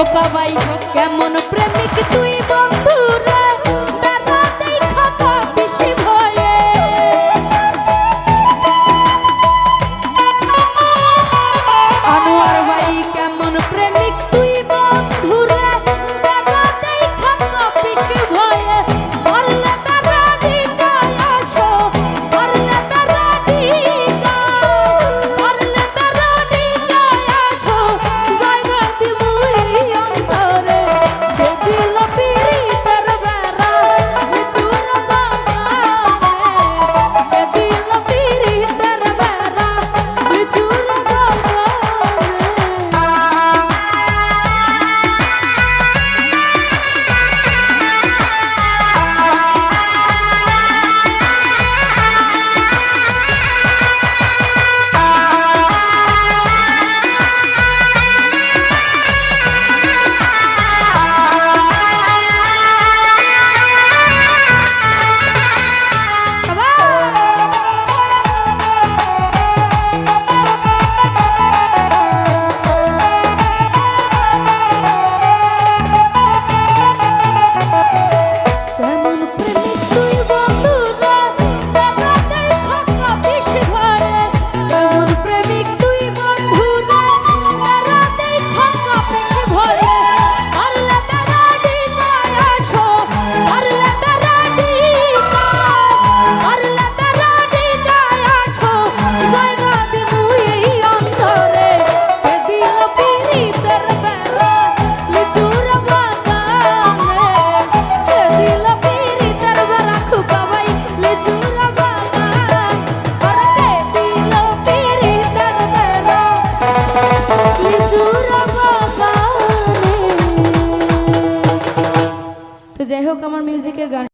খোকা বাই কেমন প্রেমিক তুই বল। হোক আমার মিউজিকের গান।